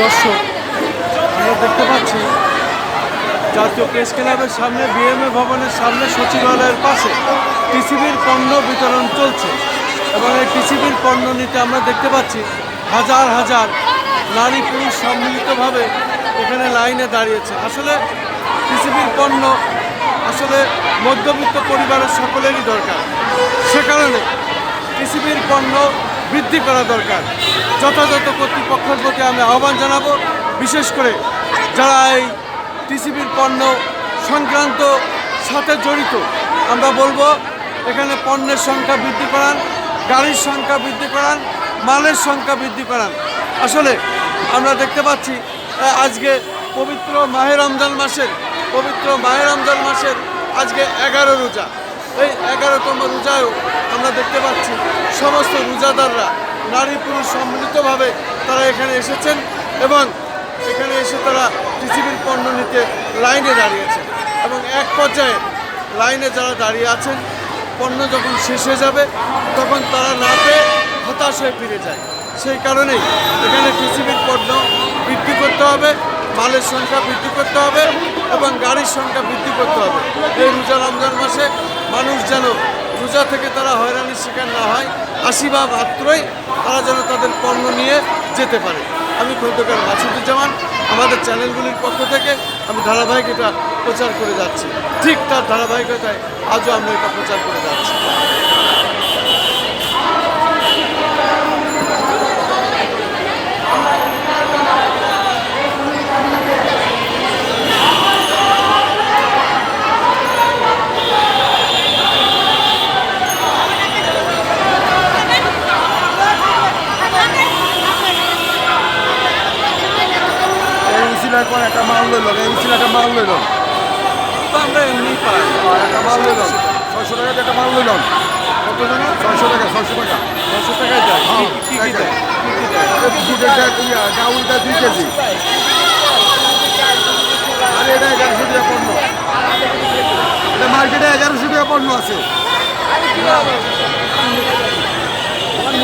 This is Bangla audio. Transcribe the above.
দর্শক। আমরা দেখতে পাচ্ছি জাতীয় প্রেস ক্লাবের সামনে বিএমএ ভবনের সামনে সচিবালয়ের পাশে টিসিবির পণ্য বিতরণ চলছে। এবং এই টিসিবির পণ্য নিতে আমরা দেখতে পাচ্ছি হাজার হাজার নারী পুরুষ সম্মিলিতভাবে এখানে লাইনে দাঁড়িয়েছে। আসলে টিসিবির পণ্য আসলে মধ্যবিত্ত পরিবারের সকলেরই দরকার। সে কারণে কৃষিবির পণ্য বৃদ্ধি করা দরকার। যথাযথ কর্তৃপক্ষের প্রতি আমি আহ্বান জানাব। বিশেষ করে যারা এই টিসিবির পণ্য সংক্রান্ত সাথে জড়িত, আমরা বলব এখানে পণ্যের সংখ্যা বৃদ্ধি করান, গাড়ির সংখ্যা বৃদ্ধি করান, মালের সংখ্যা বৃদ্ধি করান। আসলে আমরা দেখতে পাচ্ছি আজকে পবিত্র মাহের রমজান মাসের, পবিত্র মাহের রমজান মাসের আজকে এগারো রোজা। এই এগারোতম রোজায়ও আমরা দেখতে পাচ্ছি সমস্ত রোজাদাররা, নারী পুরুষ সম্মিলিতভাবে তারা এখানে এসেছেন এবং এখানে এসে তারা পৃথিবীর পণ্য নিতে লাইনে দাঁড়িয়েছেন এবং এক পর্যায়ে লাইনে যারা দাঁড়িয়ে আছেন, পণ্য যখন শেষ হয়ে যাবে, তখন তারা না পেয়ে হতাশ হয়ে ফিরে যায়। সেই কারণেই এখানে পৃথিবীর পণ্য বৃদ্ধি করতে হবে, মালের সংখ্যা বৃদ্ধি করতে হবে এবং গাড়ির সংখ্যা বৃদ্ধি করতে হবে। এই রোজা রমজান মাসে মানুষ যেন রোজা থেকে তারা হয়রানির শিকার না হয় আসি বা মাত্রই তারা যেন তাদের পণ্য নিয়ে যেতে পারে। আমি খন্দকার মাসুদুজ্জামান, আমাদের চ্যানেলগুলির পক্ষ থেকে আমি ধারাবাহিক এটা প্রচার করে যাচ্ছি। ঠিক তার ধারাবাহিকতায় আজও আমরা এটা প্রচার করে যাচ্ছি এই মিছিল এখন একটা মাল লইল এই মিছিল একটা মাল লইল। আমরা এমনি পাই একটা মাল লইল। ছয়শো টাকা একটা মাল লইলাম কত জানা ছয়শো টাকা ছয়শো টাকা। ছশো টাকায় গাউলটা দুই কেজি। আর এটা এগারোশো টাকা পণ্য। এটা মার্কেটে এগারোশো টাকা পণ্য আছে। আমার